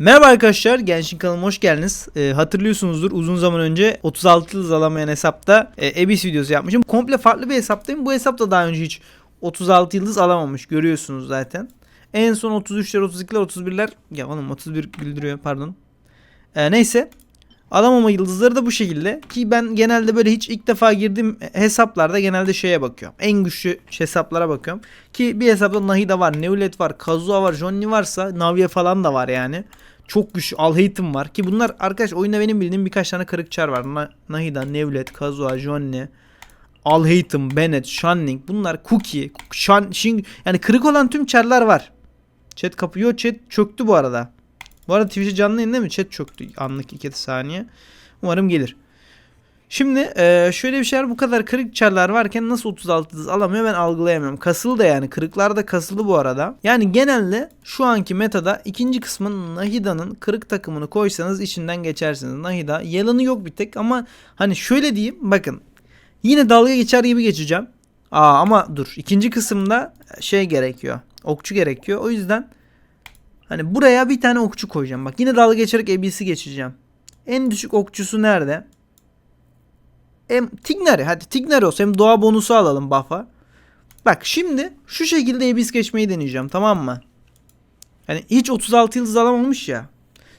Merhaba arkadaşlar, Genshin kanalıma hoş geldiniz. Ee, hatırlıyorsunuzdur uzun zaman önce 36 yıldız alamayan hesapta e, Abyss videosu yapmışım. Komple farklı bir hesaptayım. Bu hesapta daha önce hiç 36 yıldız alamamış görüyorsunuz zaten. En son 33'ler, 32'ler, 31'ler ya oğlum 31 bildiriyor pardon. Ee, neyse. Alamama yıldızları da bu şekilde. Ki ben genelde böyle hiç ilk defa girdiğim hesaplarda genelde şeye bakıyorum. En güçlü hesaplara bakıyorum. Ki bir hesapta Nahida var, Neulet var, Kazuha var, Johnny varsa Navia falan da var yani. Çok güçlü Alhaith'im var. Ki bunlar arkadaş oyunda benim bildiğim birkaç tane kırık çar var. Na- Nahida, Nevlet, Kazuha, Johnny, Alhaith'im, Bennett, Shanning. Bunlar Cookie, Shan, Shin, yani kırık olan tüm çarlar var. Chat kapıyor. Chat çöktü bu arada. Bu arada Twitch'e canlı yayın değil mi? Chat çöktü anlık 2 saniye. Umarım gelir. Şimdi eee, şöyle bir şeyler bu kadar kırık çarlar varken nasıl 36 yıldız alamıyor ben algılayamıyorum. Kasılı da yani kırıklar da kasılı bu arada. Yani genelde şu anki metada ikinci kısmın Nahida'nın kırık takımını koysanız içinden geçersiniz. Nahida yalanı yok bir tek ama hani şöyle diyeyim bakın yine dalga geçer gibi geçeceğim. Aa ama dur ikinci kısımda şey gerekiyor. Okçu gerekiyor. O yüzden hani buraya bir tane okçu koyacağım. Bak yine dalga geçerek ABC'i geçeceğim. En düşük okçusu nerede? Hem Tignari hadi Tignari olsa hem doğa bonusu alalım buff'a. Bak şimdi şu şekilde Abyss geçmeyi deneyeceğim tamam mı? Yani hiç 36 yıldız alamamış ya.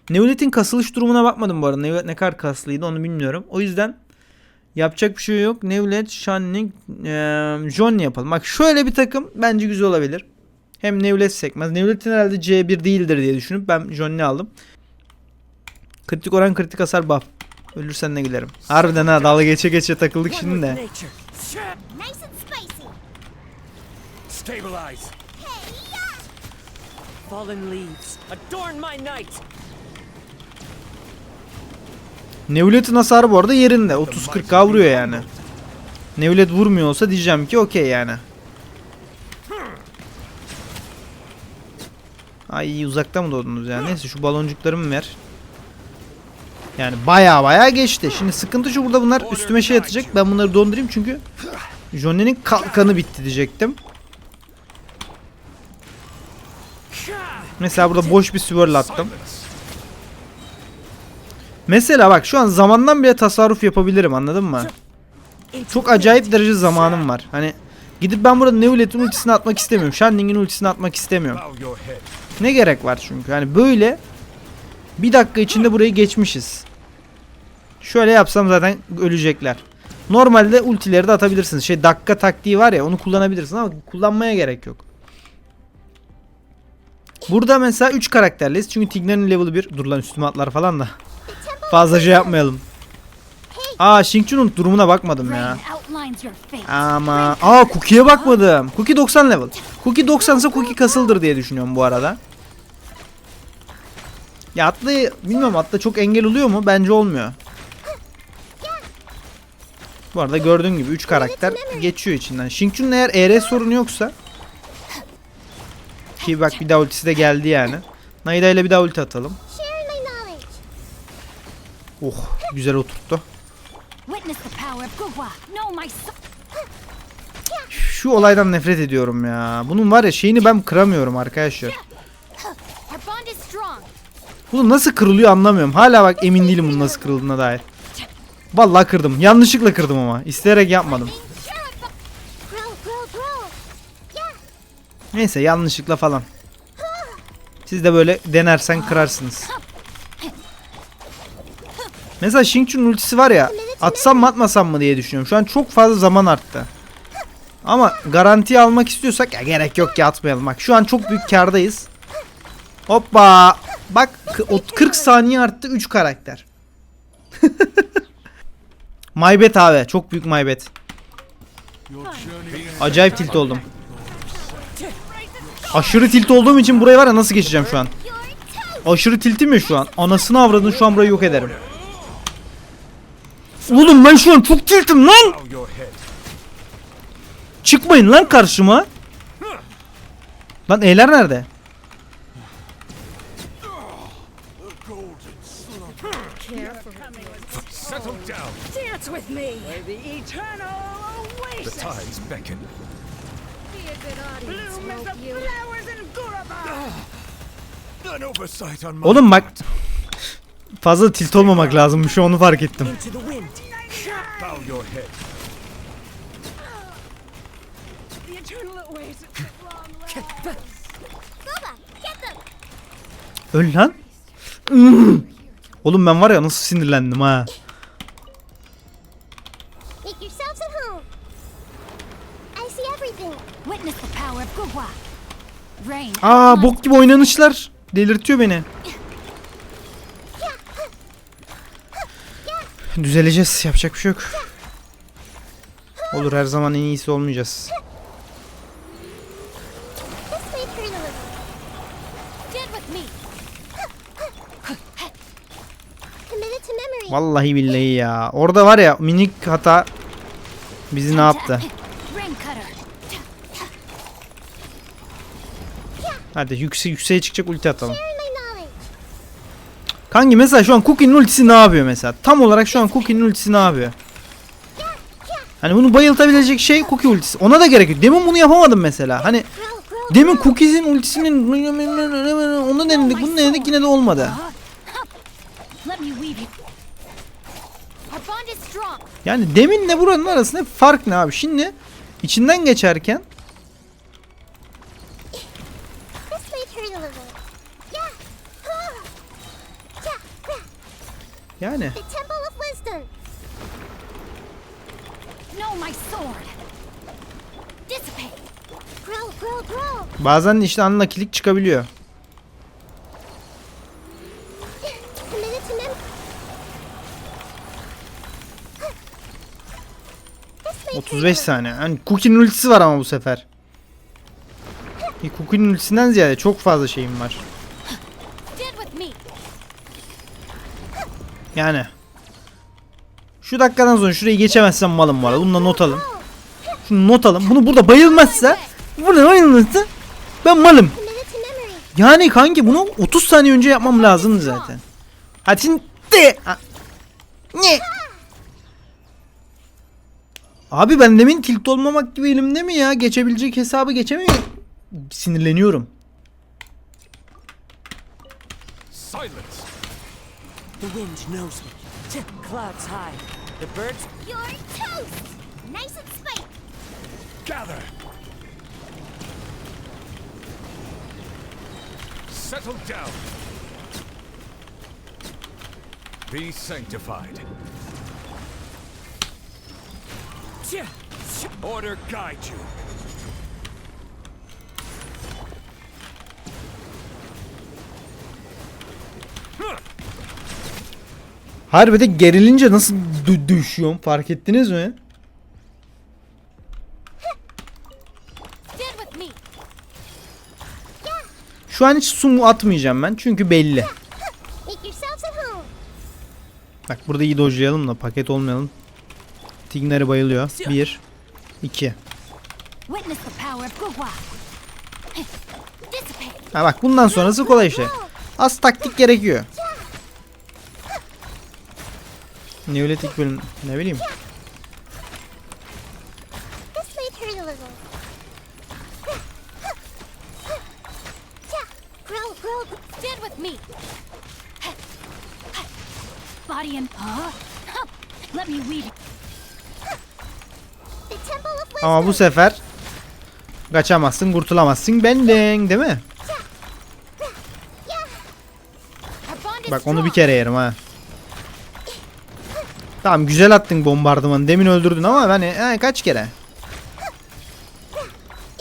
Nevlet'in kasılış durumuna bakmadım bu arada. Nevlet ne kadar kaslıydı onu bilmiyorum. O yüzden yapacak bir şey yok. Nevlet, Shanning, eee Johnny yapalım. Bak şöyle bir takım bence güzel olabilir. Hem Nevlet sekmez. Nevlet'in herhalde C1 değildir diye düşünüp ben Johnny aldım. Kritik oran kritik hasar buff. Ölürsen ne gülerim. Harbiden ha dalga geçe geçe takıldık şimdi de. Nevlet'in hasarı bu arada yerinde. 30-40k vuruyor yani. Nevlet vurmuyor olsa diyeceğim ki okey yani. Ay uzakta mı doğdunuz ya? Neyse şu baloncuklarımı ver. Yani baya baya geçti. Şimdi sıkıntı şu burada bunlar üstüme şey atacak. Ben bunları dondurayım çünkü Johnny'nin kalkanı bitti diyecektim. Mesela burada boş bir swirl attım. Mesela bak şu an zamandan bile tasarruf yapabilirim anladın mı? Çok acayip derece zamanım var. Hani gidip ben burada Neulet'in ultisini atmak istemiyorum. Shanning'in ultisini atmak istemiyorum. Ne gerek var çünkü? Hani böyle bir dakika içinde burayı geçmişiz. Şöyle yapsam zaten ölecekler. Normalde ultileri de atabilirsiniz. Şey dakika taktiği var ya onu kullanabilirsiniz ama kullanmaya gerek yok. Burada mesela 3 karakterliyiz. Çünkü Tignar'ın level 1. Dur lan üstüme atlar falan da. Fazla şey yapmayalım. Aa Xingqiu'nun durumuna bakmadım ya. Ama aa Cookie'ye bakmadım. Cookie 90 level. Cookie 90 ise Cookie kasıldır diye düşünüyorum bu arada. Ya atlı bilmiyorum atla çok engel oluyor mu? Bence olmuyor. Bu arada gördüğün gibi 3 karakter geçiyor içinden. Xingqiu'nun eğer ER sorunu yoksa ki bak bir daha ultisi de geldi yani. Nahida ile bir daha ulti atalım. Oh güzel oturttu. Şu olaydan nefret ediyorum ya. Bunun var ya şeyini ben kıramıyorum arkadaşlar. Bu nasıl kırılıyor anlamıyorum. Hala bak emin değilim bunun nasıl kırıldığına dair. Vallahi kırdım. Yanlışlıkla kırdım ama. İsteyerek yapmadım. Neyse yanlışlıkla falan. Siz de böyle denersen kırarsınız. Mesela Xingqiu'nun ultisi var ya. Atsam mı atmasam mı diye düşünüyorum. Şu an çok fazla zaman arttı. Ama garantiye almak istiyorsak ya gerek yok ki atmayalım. Bak şu an çok büyük kardayız. Hoppa. Bak k- o 40 saniye arttı 3 karakter. maybet abi. Çok büyük maybet. Acayip tilt oldum. Aşırı tilt olduğum için burayı var ya nasıl geçeceğim şu an? Aşırı tiltim ya şu an. Anasını avradın şu an burayı yok ederim. Oğlum ben şu an çok tiltim lan. Çıkmayın lan karşıma. Lan E'ler nerede? Settle down. Dance with me. The eternal The oasis. tides beckon. Be a good audience, Bloom as the flowers in Guraba. An oversight on my Oğlum bak fazla tilt olmamak lazım. Şu onu fark ettim. Into the wind. bow your head. The eternal. Boba, get them. Öl lan. Oğlum ben var ya nasıl sinirlendim ha. Make yourselves at home. I see everything. Witness the power of Gugwa. Rain. Aa bok gibi oynanışlar. Delirtiyor beni. Düzeleceğiz. Yapacak bir şey yok. Olur her zaman en iyisi olmayacağız. Vallahi billahi ya. Orada var ya minik hata bizi ne yaptı? Hadi yükse yükseğe çıkacak ulti atalım. Kanki mesela şu an Cookie'nin ultisi ne yapıyor mesela? Tam olarak şu an Cookie'nin ultisi ne yapıyor? Hani bunu bayıltabilecek şey Cookie ultisi. Ona da gerek yok. Demin bunu yapamadım mesela. Hani demin grow. Cookie'sin ultisinin onu denedik bunu denedik yine de olmadı. Yani deminle buranın arasında fark ne abi? Şimdi içinden geçerken yani The Temple of Wisdom. 35 saniye. Hani Cookie'nin ultisi var ama bu sefer. Bir Cookie'nin ultisinden ziyade çok fazla şeyim var. Yani. Şu dakikadan sonra şurayı geçemezsem malım var. Bunu da not alın. Şunu not alın. Bunu burada bayılmazsa burada bayılmazsa ben malım. Yani kanki bunu 30 saniye önce yapmam lazımdı zaten. Hadi şimdi de. Ne? Abi ben demin tilt olmamak gibi elimde mi ya? Geçebilecek hesabı geçemiyor. Sinirleniyorum. Silence. The wind knows me. Clouds high. The birds You're toast. Nice and spicy. Gather. Settle down. Be sanctified. Order guide you. Harbide gerilince nasıl dü- düşüyorum fark ettiniz mi? Stand with me. Şu an hiç sumu atmayacağım ben çünkü belli. Bak burada iyi dojlayalım da paket olmayalım. Tigneri bayılıyor. 1 2 Witness the power of Gugwa. Dissipate. Ha bak bundan sonrası kolay işte. Az taktik gerekiyor. Neolitik bölüm ne bileyim. Ama bu sefer kaçamazsın, kurtulamazsın benden, değil mi? Bak onu bir kere yerim ha. Tamam güzel attın bombardımanı. Demin öldürdün ama hani he, kaç kere?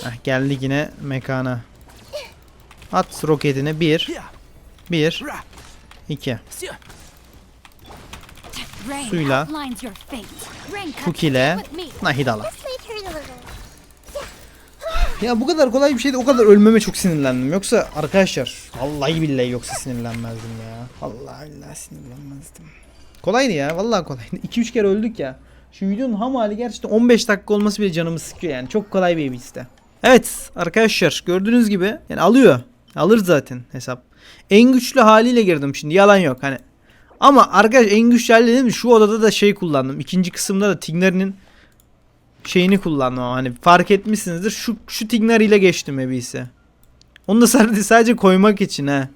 Heh, geldik yine mekana. At roketini 1 1 2 Rain Suyla. outlines your fate. Rain cutter. Cook ile Stand with me. Nahidala. Ya bu kadar kolay bir şeydi. O kadar ölmeme çok sinirlendim. Yoksa arkadaşlar vallahi billahi yoksa sinirlenmezdim ya. Vallahi billahi sinirlenmezdim. Kolaydı ya. Vallahi kolaydı. 2-3 kere öldük ya. Şu videonun ham hali gerçekten 15 dakika olması bile canımı sıkıyor yani. Çok kolay bir işte. Evet arkadaşlar gördüğünüz gibi yani alıyor. Alır zaten hesap. En güçlü haliyle girdim şimdi yalan yok hani. Ama arkadaş en güçlü hali dedim şu odada da şey kullandım. İkinci kısımda da Tigneri'nin şeyini kullandım ama hani fark etmişsinizdir. Şu şu Tigner ile geçtim Ebis'e. Onu da sadece, sadece koymak için ha.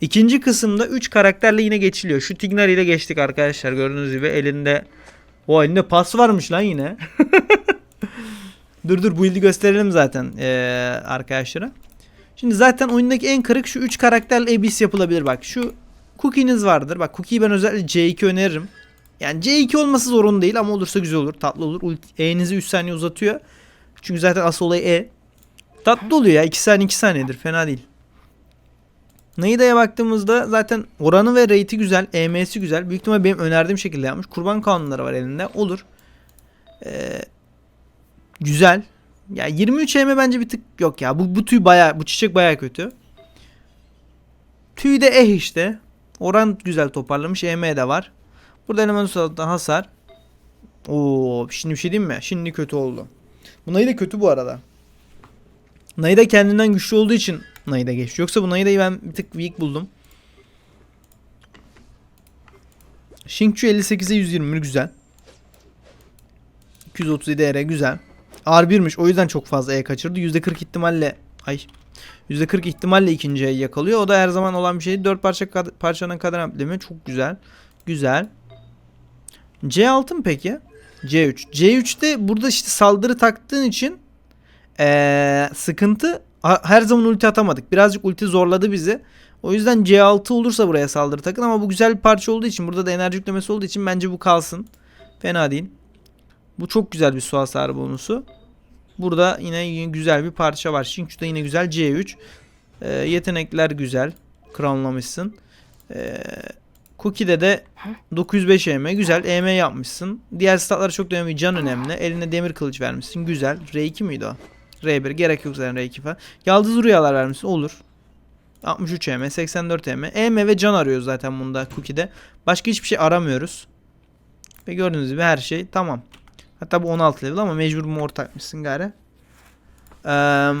İkinci kısımda 3 karakterle yine geçiliyor. Şu Tignar ile geçtik arkadaşlar. Gördüğünüz gibi elinde o elinde pas varmış lan yine. dur dur build'i gösterelim zaten ee, arkadaşlara. Şimdi zaten oyundaki en kırık şu 3 karakterle Abyss yapılabilir bak. Şu Cookie'niz vardır. Bak Cookie'yi ben özellikle C2 öneririm. Yani C2 olması zorun değil ama olursa güzel olur. Tatlı olur. E'nizi 3 saniye uzatıyor. Çünkü zaten asıl olay E. Tatlı oluyor ya. 2 saniye 2 saniyedir. Fena değil. Naida'ya baktığımızda zaten oranı ve rate'i güzel. EMS'i güzel. Büyük ihtimal benim önerdiğim şekilde yapmış. Kurban kanunları var elinde. Olur. Ee, güzel. Ya 23 EM bence bir tık yok ya. Bu, bu tüy baya bu çiçek baya kötü. Tüy de eh işte. Oran güzel toparlamış. EM de var. Burada eleman ustalıktan hasar. Oo, şimdi bir şey diyeyim mi? Şimdi kötü oldu. Bu Naida kötü bu arada. Naida kendinden güçlü olduğu için Naida geçti. Yoksa bu Naida'yı ben bir tık weak buldum. Shingchu 58'e 121 güzel. 237 ER güzel. R1'miş o yüzden çok fazla E kaçırdı. %40 ihtimalle ay %40 ihtimalle ikinci E'yi yakalıyor. O da her zaman olan bir şey. 4 parça kad parçanın kadar amplemi çok güzel. Güzel. C6 mı peki? C3. C3'te burada işte saldırı taktığın için ee, sıkıntı her zaman ulti atamadık. Birazcık ulti zorladı bizi. O yüzden C6 olursa buraya saldırı takın ama bu güzel bir parça olduğu için burada da enerji yüklemesi olduğu için bence bu kalsın. Fena değil. Bu çok güzel bir su hasarı bonusu. Burada yine güzel bir parça var. Shinchu'da yine güzel C3. Ee, yetenekler güzel. Crownlamışsın. Ee, Cookie'de de 905 EM. Güzel. EM yapmışsın. Diğer statları çok da önemli. Can önemli. Eline demir kılıç vermişsin. Güzel. R2 müydü o? R1. Gerek yok zaten R2 falan. Yaldız rüyalar vermişsin. Olur. 63 EM. 84 EM. EM ve can arıyoruz zaten bunda Cookie'de. Başka hiçbir şey aramıyoruz. Ve gördüğünüz gibi her şey tamam. Hatta bu 16 level ama mecbur mor takmışsın gari. Ee,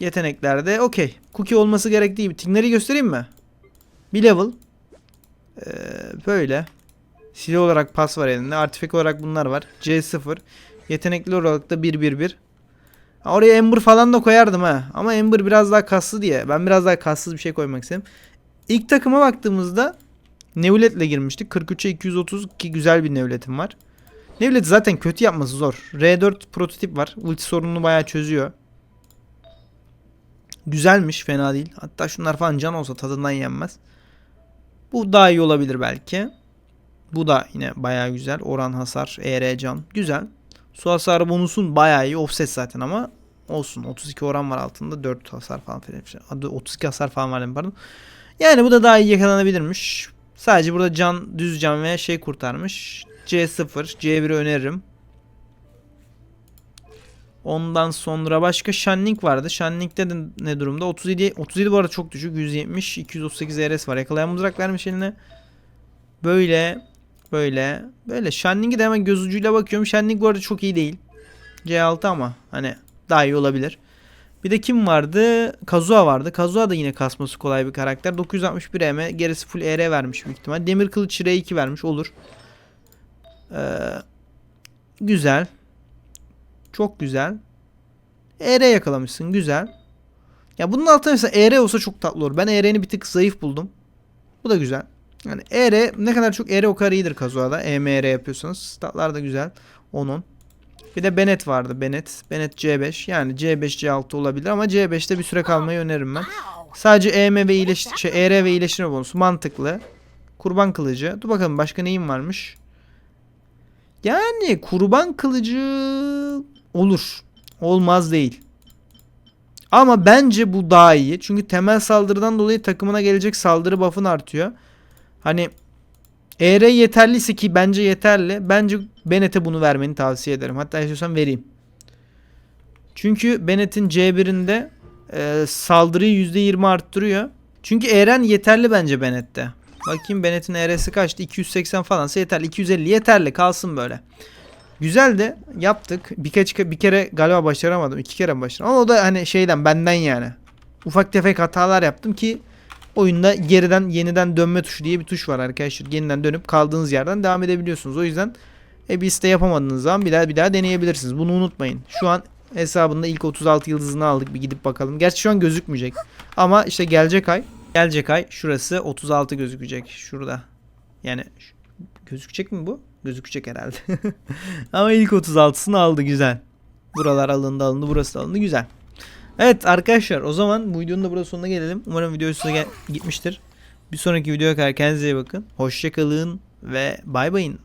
yeteneklerde okey. Cookie olması gerektiği gibi. Tingleri göstereyim mi? Bir level. Ee, böyle. Silah olarak pas var elinde. Artifek olarak bunlar var. C0. Yetenekli olarak da 1-1-1. Ha, Oraya Ember falan da koyardım ha. Ama Ember biraz daha kaslı diye. Ben biraz daha kassız bir şey koymak istedim. İlk takıma baktığımızda Nevlet'le girmiştik. 43'e 230 ki güzel bir Nevlet'im var. Nevlet zaten kötü yapması zor. R4 prototip var. Ulti sorununu bayağı çözüyor. Güzelmiş fena değil. Hatta şunlar falan can olsa tadından yenmez. Bu daha iyi olabilir belki. Bu da yine bayağı güzel. Oran hasar, ER can. Güzel. Su hasarı bonusun bayağı iyi. Offset zaten ama olsun. 32 oran var altında. 4 hasar falan filan. Adı 32 hasar falan var pardon. Yani bu da daha iyi yakalanabilirmiş. Sadece burada can, düz can ve şey kurtarmış. C0, C1'i öneririm. Ondan sonra başka Shanning vardı. Shanning'de de ne durumda? 37 37 bu arada çok düşük. 170 238 RS var. Yakalayan mızrak vermiş eline. Böyle böyle böyle Shanning'e de hemen göz ucuyla bakıyorum. Shanning bu arada çok iyi değil. C6 ama hani daha iyi olabilir. Bir de kim vardı? Kazuha vardı. Kazuha da yine kasması kolay bir karakter. 961 EM. Gerisi full ER vermiş büyük ihtimal. Demir kılıç R2 vermiş. Olur. Ee, güzel. Çok güzel. ER yakalamışsın. Güzel. Ya bunun altında mesela ER olsa çok tatlı olur. Ben ER'ni bir tık zayıf buldum. Bu da güzel. Yani ER ne kadar çok ER o kadar iyidir Kazuha'da. EMR yapıyorsanız. Statlar da güzel. Onun. Bir de Bennett vardı. Bennett. Bennett C5. Yani C5 C6 olabilir ama C5'te bir süre kalmayı öneririm ben. Sadece EM ve iyileş şey, ER ve iyileştirme bonusu mantıklı. Kurban kılıcı. Dur bakalım başka neyim varmış. Yani kurban kılıcı olur. Olmaz değil. Ama bence bu daha iyi. Çünkü temel saldırıdan dolayı takımına gelecek saldırı buff'ın artıyor. Hani ER yeterliyse ki bence yeterli. Bence Bennett'e bunu vermeni tavsiye ederim. Hatta istiyorsan vereyim. Çünkü Bennett'in C1'inde e, saldırıyı %20 arttırıyor. Çünkü Eren yeterli bence Bennett'te. Bakayım Bennett'in ER'si kaçtı? 280 falansa yeterli. 250 yeterli kalsın böyle. Güzel de yaptık. Birkaç bir kere galiba başaramadım. iki kere başaramadım. Ama o da hani şeyden benden yani. Ufak tefek hatalar yaptım ki oyunda geriden yeniden dönme tuşu diye bir tuş var arkadaşlar. Yeniden dönüp kaldığınız yerden devam edebiliyorsunuz. O yüzden Abyss'te yapamadığınız zaman bir daha bir daha deneyebilirsiniz. Bunu unutmayın. Şu an hesabında ilk 36 yıldızını aldık. Bir gidip bakalım. Gerçi şu an gözükmeyecek. Ama işte gelecek ay Gelecek ay şurası 36 gözükecek şurada. Yani gözükecek mi bu? Gözükecek herhalde. Ama ilk 36'sını aldı güzel. Buralar alındı alındı burası da alındı güzel. Evet arkadaşlar o zaman bu videonun da burada sonuna gelelim. Umarım video size gitmiştir. Bir sonraki videoya kadar kendinize iyi bakın. Hoşçakalın ve bay bayın.